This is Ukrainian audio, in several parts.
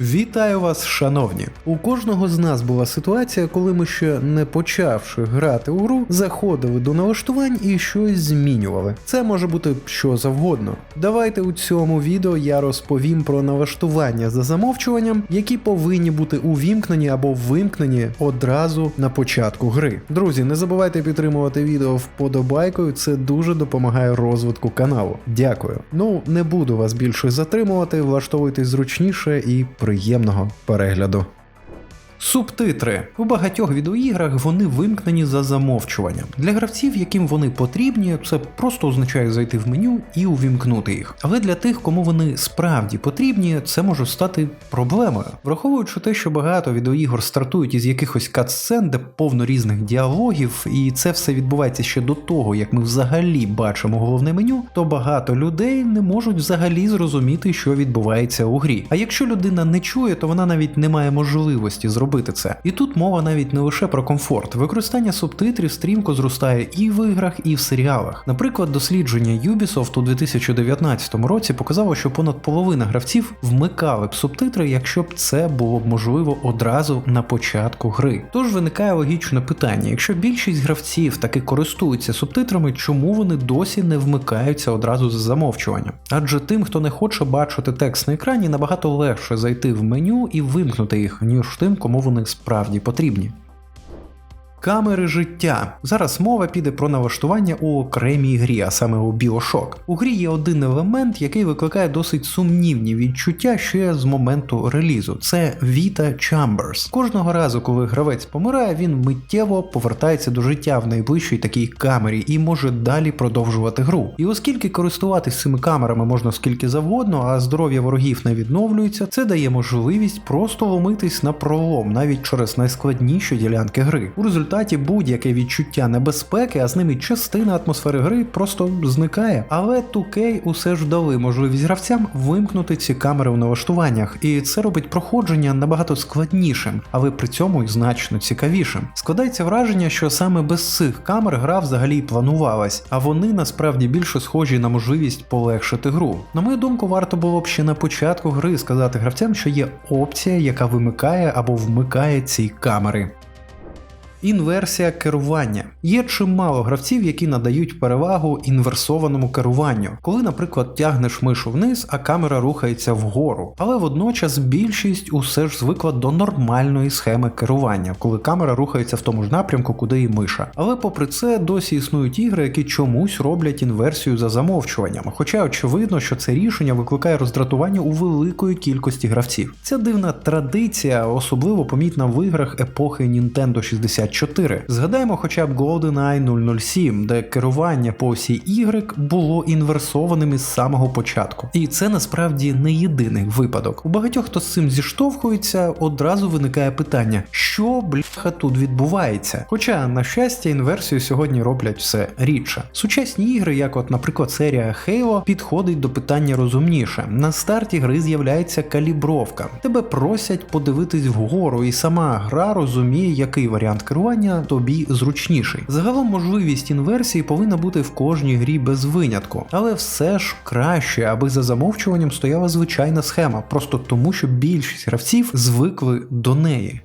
Вітаю вас, шановні! У кожного з нас була ситуація, коли ми ще не почавши грати у гру, заходили до налаштувань і щось змінювали. Це може бути що завгодно. Давайте у цьому відео я розповім про налаштування за замовчуванням, які повинні бути увімкнені або вимкнені одразу на початку гри. Друзі, не забувайте підтримувати відео вподобайкою, це дуже допомагає розвитку каналу. Дякую. Ну не буду вас більше затримувати, влаштовуйтесь зручніше і приємного перегляду. Субтитри у багатьох відеоіграх вони вимкнені за замовчуванням. Для гравців, яким вони потрібні, це просто означає зайти в меню і увімкнути їх. Але для тих, кому вони справді потрібні, це може стати проблемою. Враховуючи те, що багато відеоігор стартують із якихось катсцен, де повно різних діалогів, і це все відбувається ще до того, як ми взагалі бачимо головне меню, то багато людей не можуть взагалі зрозуміти, що відбувається у грі. А якщо людина не чує, то вона навіть не має можливості зробити це. І тут мова навіть не лише про комфорт. Використання субтитрів стрімко зростає і в іграх, і в серіалах. Наприклад, дослідження Ubisoft у 2019 році показало, що понад половина гравців вмикали б субтитри, якщо б це було б можливо одразу на початку гри. Тож виникає логічне питання: якщо більшість гравців таки користуються субтитрами, чому вони досі не вмикаються одразу з замовчуванням? Адже тим, хто не хоче бачити текст на екрані, набагато легше зайти в меню і вимкнути їх, ніж тим, кому вони справді потрібні. Камери життя. Зараз мова піде про налаштування у окремій грі, а саме у Bioshock. У грі є один елемент, який викликає досить сумнівні відчуття ще з моменту релізу. Це Vita Chambers. Кожного разу, коли гравець помирає, він миттєво повертається до життя в найближчій такій камері і може далі продовжувати гру. І оскільки користуватись цими камерами можна скільки завгодно, а здоров'я ворогів не відновлюється, це дає можливість просто ломитись на пролом навіть через найскладніші ділянки гри. У результаті результаті будь-яке відчуття небезпеки, а з ними частина атмосфери гри просто зникає. Але 2K усе ж дали можливість гравцям вимкнути ці камери в налаштуваннях, і це робить проходження набагато складнішим, але при цьому й значно цікавішим. Складається враження, що саме без цих камер гра взагалі планувалась, а вони насправді більше схожі на можливість полегшити гру. На мою думку, варто було б ще на початку гри сказати гравцям, що є опція, яка вимикає або вмикає ці камери. Інверсія керування. Є чимало гравців, які надають перевагу інверсованому керуванню, коли, наприклад, тягнеш мишу вниз, а камера рухається вгору. Але водночас більшість усе ж звикла до нормальної схеми керування, коли камера рухається в тому ж напрямку, куди і миша. Але попри це досі існують ігри, які чомусь роблять інверсію за замовчуванням. Хоча очевидно, що це рішення викликає роздратування у великої кількості гравців. Ця дивна традиція особливо помітна в іграх епохи Nintendo 60. 4. Згадаємо хоча б GoldenEye 007, де керування по осі Y було інверсованим із самого початку. І це насправді не єдиний випадок. У багатьох, хто з цим зіштовхується, одразу виникає питання, що бляха тут відбувається. Хоча, на щастя, інверсію сьогодні роблять все рідше. Сучасні ігри, як, от, наприклад, серія Halo, підходить до питання розумніше. На старті гри з'являється калібровка. Тебе просять подивитись вгору, і сама гра розуміє, який варіант керування керування тобі зручніший. Загалом можливість інверсії повинна бути в кожній грі без винятку, але все ж краще, аби за замовчуванням стояла звичайна схема, просто тому, що більшість гравців звикли до неї.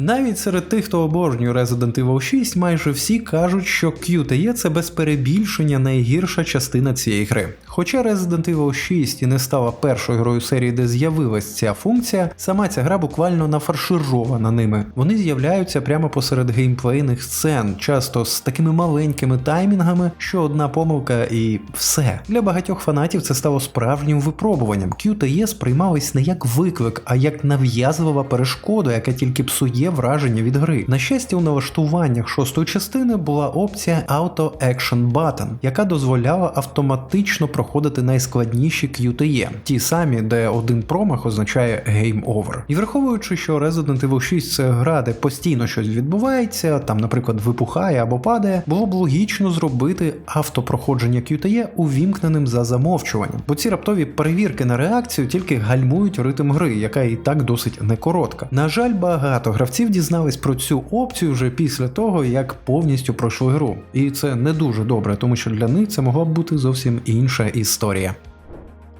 Навіть серед тих, хто обожнює Resident Evil 6, майже всі кажуть, що QTE це без перебільшення найгірша частина цієї гри. Хоча Resident Evil 6 і не стала першою грою серії, де з'явилась ця функція, сама ця гра буквально нафарширована ними. Вони з'являються прямо посеред геймплейних сцен, часто з такими маленькими таймінгами, що одна помилка і все. Для багатьох фанатів це стало справжнім випробуванням. QTE сприймались не як виклик, а як нав'язлива перешкода, яка тільки псує враження від гри. На щастя, у налаштуваннях шостої частини була опція Auto Action Button, яка дозволяла автоматично проходити найскладніші QTE, ті самі, де один промах означає Game Over. І враховуючи, що Resident Evil 6 це гра, де постійно щось відбувається, там, наприклад, випухає або падає, було б логічно зробити автопроходження QTE увімкненим за замовчуванням, бо ці раптові перевірки на реакцію тільки гальмують ритм гри, яка і так досить не коротка. На жаль, багато гравців дізнались про цю опцію вже після того, як повністю пройшли гру. І це не дуже добре, тому що для них це могла б бути зовсім інша історія.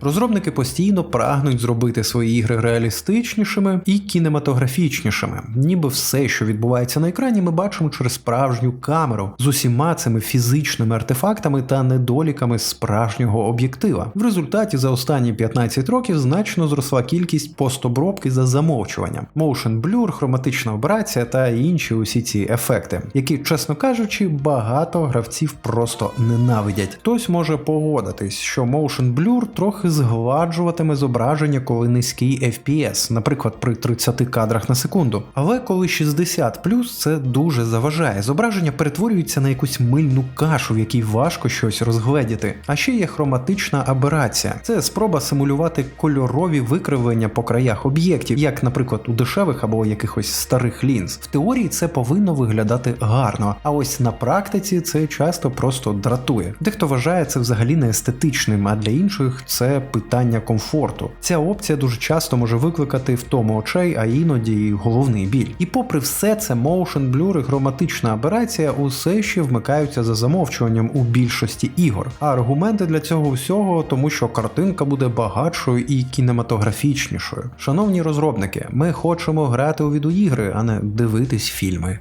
Розробники постійно прагнуть зробити свої ігри реалістичнішими і кінематографічнішими, ніби все, що відбувається на екрані, ми бачимо через справжню камеру з усіма цими фізичними артефактами та недоліками справжнього об'єктива. В результаті за останні 15 років значно зросла кількість постобробки за замовчуванням, motion blur, хроматична операція та інші усі ці ефекти, які, чесно кажучи, багато гравців просто ненавидять. Хтось може погодитись, що motion blur трохи згладжуватиме зображення, коли низький FPS, наприклад, при 30 кадрах на секунду. Але коли 60 це дуже заважає. Зображення перетворюється на якусь мильну кашу, в якій важко щось розгледіти. А ще є хроматична аберація. Це спроба симулювати кольорові викривлення по краях об'єктів, як, наприклад, у дешевих або якихось старих лінз. В теорії це повинно виглядати гарно, а ось на практиці це часто просто дратує. Дехто вважає це взагалі не естетичним, а для інших це питання комфорту. Ця опція дуже часто може викликати втому очей, а іноді і головний біль. І попри все це, motion blur і хроматична аберація усе ще вмикаються за замовчуванням у більшості ігор. А аргументи для цього всього, тому що картинка буде багатшою і кінематографічнішою. Шановні розробники, ми хочемо грати у відеоігри, а не дивитись фільми.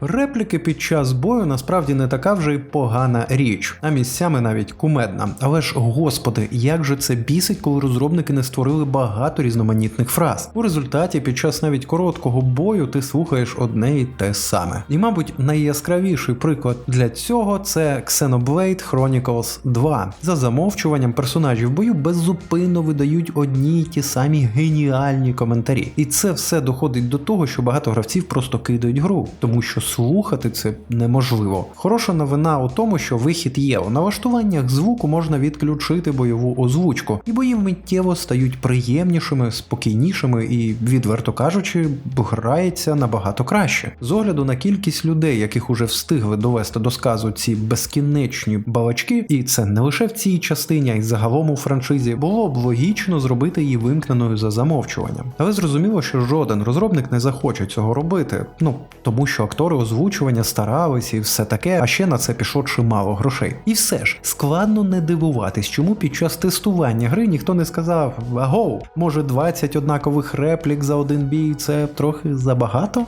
Репліки під час бою насправді не така вже й погана річ, а місцями навіть кумедна. Але ж, господи, як же це бісить, коли розробники не створили багато різноманітних фраз. У результаті, під час навіть короткого бою, ти слухаєш одне і те саме. І, мабуть, найяскравіший приклад для цього це Xenoblade Chronicles 2. За замовчуванням персонажів бою беззупинно видають одні й ті самі геніальні коментарі. І це все доходить до того, що багато гравців просто кидають гру, тому що слухати це неможливо. Хороша новина у тому, що вихід є. У налаштуваннях звуку можна відключити бойову озвучку, і бої миттєво стають приємнішими, спокійнішими і, відверто кажучи, грається набагато краще. З огляду на кількість людей, яких уже встигли довести до сказу ці безкінечні балачки, і це не лише в цій частині, а й загалом у франшизі, було б логічно зробити її вимкненою за замовчуванням. Але зрозуміло, що жоден розробник не захоче цього робити, ну тому що актори озвучування старались і все таке, а ще на це пішло чимало грошей. І все ж складно не дивуватись, чому під час тестування гри ніхто не сказав: Агоу, може 20 однакових реплік за один бій це трохи забагато?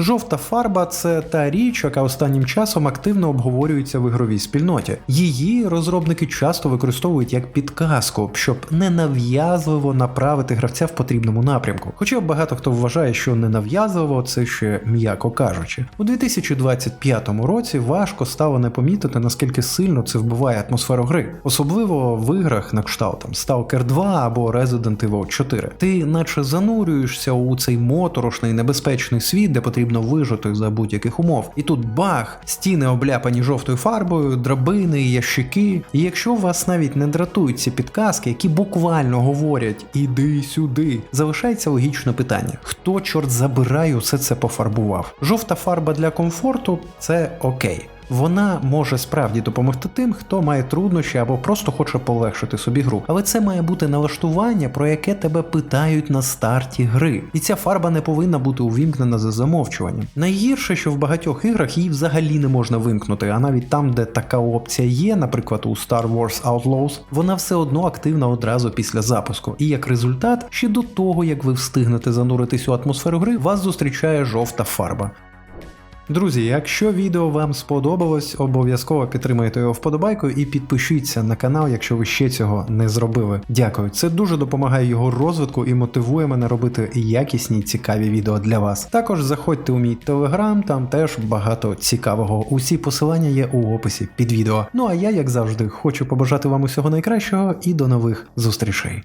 Жовта фарба це та річ, яка останнім часом активно обговорюється в ігровій спільноті. Її розробники часто використовують як підказку, щоб ненав'язливо направити гравця в потрібному напрямку. Хоча багато хто вважає, що ненав'язливо це ще м'яко кажучи. У 2025 році важко стало не помітити, наскільки сильно це вбиває атмосферу гри, особливо в іграх на кшталт Stalker 2 або Resident Evil 4. Ти наче занурюєшся у цей моторошний небезпечний світ, де потрібно потрібно вижити за будь-яких умов. І тут бах, стіни обляпані жовтою фарбою, драбини, ящики. І якщо вас навіть не дратують ці підказки, які буквально говорять іди сюди, залишається логічне питання: хто, чорт забирає, усе це пофарбував? Жовта фарба для комфорту це окей. Вона може справді допомогти тим, хто має труднощі або просто хоче полегшити собі гру. Але це має бути налаштування, про яке тебе питають на старті гри. І ця фарба не повинна бути увімкнена за замовчуванням. Найгірше, що в багатьох іграх її взагалі не можна вимкнути, а навіть там, де така опція є, наприклад, у Star Wars Outlaws, вона все одно активна одразу після запуску. І як результат, ще до того, як ви встигнете зануритись у атмосферу гри, вас зустрічає жовта фарба. Друзі, якщо відео вам сподобалось, обов'язково підтримайте його вподобайкою і підпишіться на канал, якщо ви ще цього не зробили. Дякую, це дуже допомагає його розвитку і мотивує мене робити якісні цікаві відео для вас. Також заходьте у мій телеграм, там теж багато цікавого. Усі посилання є у описі під відео. Ну а я, як завжди, хочу побажати вам усього найкращого і до нових зустрічей.